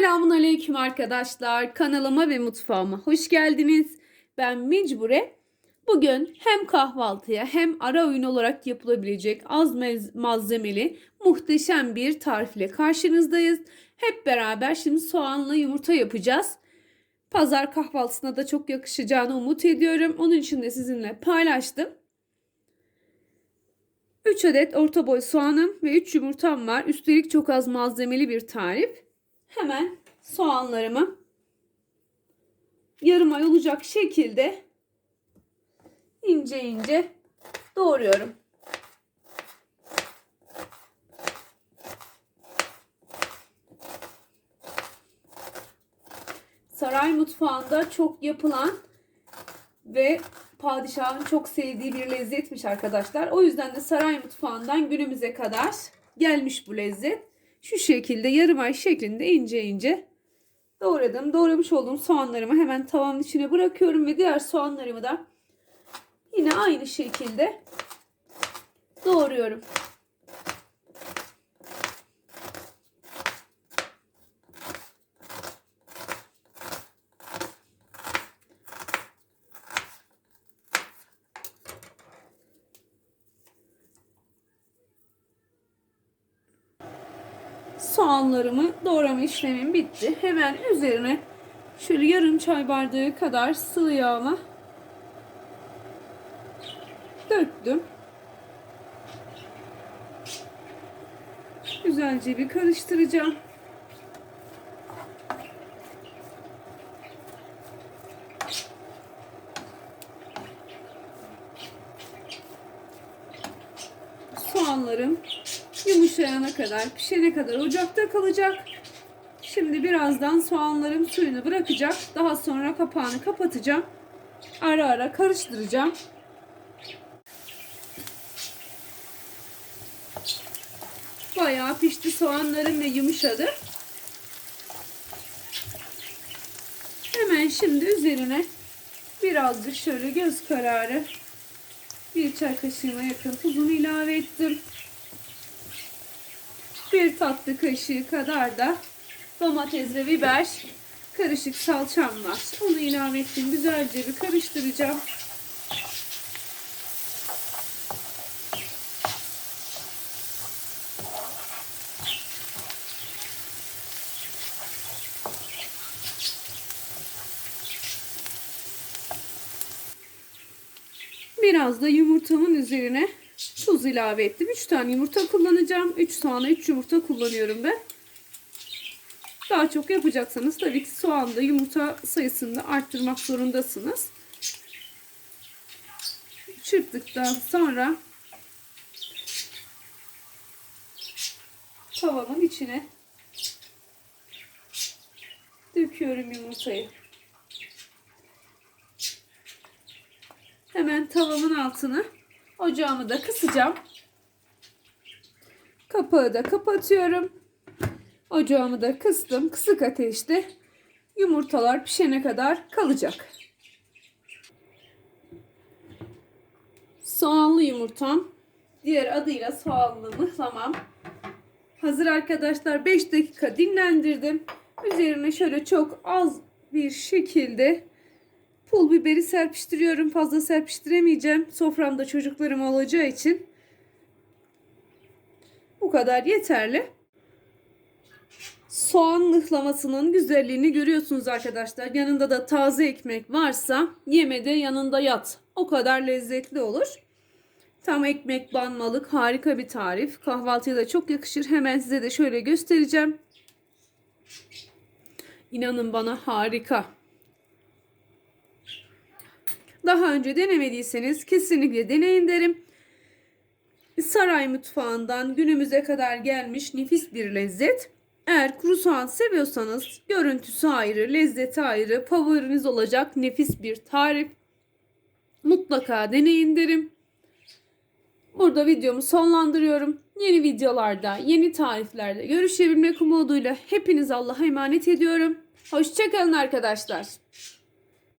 Selamun Aleyküm arkadaşlar. Kanalıma ve mutfağıma hoş geldiniz. Ben Mecbure. Bugün hem kahvaltıya hem ara öğün olarak yapılabilecek az malzemeli muhteşem bir tarifle karşınızdayız. Hep beraber şimdi soğanlı yumurta yapacağız. Pazar kahvaltısına da çok yakışacağını umut ediyorum. Onun için de sizinle paylaştım. 3 adet orta boy soğanım ve 3 yumurtam var. Üstelik çok az malzemeli bir tarif. Hemen soğanlarımı yarım ay olacak şekilde ince ince doğruyorum. Saray mutfağında çok yapılan ve padişahın çok sevdiği bir lezzetmiş arkadaşlar. O yüzden de saray mutfağından günümüze kadar gelmiş bu lezzet. Şu şekilde yarım ay şeklinde ince ince doğradım. Doğramış olduğum soğanlarımı hemen tavanın içine bırakıyorum ve diğer soğanlarımı da yine aynı şekilde doğruyorum. Soğanlarımı doğrama işlemim bitti. Hemen üzerine şöyle yarım çay bardağı kadar sıvı yağımı döktüm. Güzelce bir karıştıracağım. Soğanlarım yumuşayana kadar, pişene kadar ocakta kalacak. Şimdi birazdan soğanlarım suyunu bırakacak. Daha sonra kapağını kapatacağım. Ara ara karıştıracağım. Bayağı pişti soğanlarım ve yumuşadı. Hemen şimdi üzerine birazcık şöyle göz kararı bir çay kaşığına yakın tuzunu ilave ettim. Bir tatlı kaşığı kadar da domates ve biber karışık salçam var. Onu ilave ettim. Güzelce bir karıştıracağım. Biraz da yumurtamın üzerine tuz ilave ettim. 3 tane yumurta kullanacağım. 3 soğana 3 yumurta kullanıyorum ben. Daha çok yapacaksanız tabii ki soğanda yumurta sayısını da arttırmak zorundasınız. Çırptıktan sonra tavamın içine döküyorum yumurtayı. Hemen tavamın altını ocağımı da kısacağım. Kapağı da kapatıyorum. Ocağımı da kıstım. Kısık ateşte yumurtalar pişene kadar kalacak. Soğanlı yumurtam. Diğer adıyla soğanlı mıhlamam. Hazır arkadaşlar 5 dakika dinlendirdim. Üzerine şöyle çok az bir şekilde pul biberi serpiştiriyorum. Fazla serpiştiremeyeceğim. Soframda çocuklarım olacağı için. Bu kadar yeterli. Soğan mıhlamasının güzelliğini görüyorsunuz arkadaşlar. Yanında da taze ekmek varsa yemede yanında yat. O kadar lezzetli olur. Tam ekmek banmalık harika bir tarif. Kahvaltıya da çok yakışır. Hemen size de şöyle göstereceğim. İnanın bana harika. Daha önce denemediyseniz kesinlikle deneyin derim. Saray mutfağından günümüze kadar gelmiş nefis bir lezzet. Eğer kuru soğan seviyorsanız görüntüsü ayrı, lezzeti ayrı, favoriniz olacak nefis bir tarif. Mutlaka deneyin derim. Burada videomu sonlandırıyorum. Yeni videolarda, yeni tariflerde görüşebilmek umuduyla hepiniz Allah'a emanet ediyorum. Hoşçakalın arkadaşlar.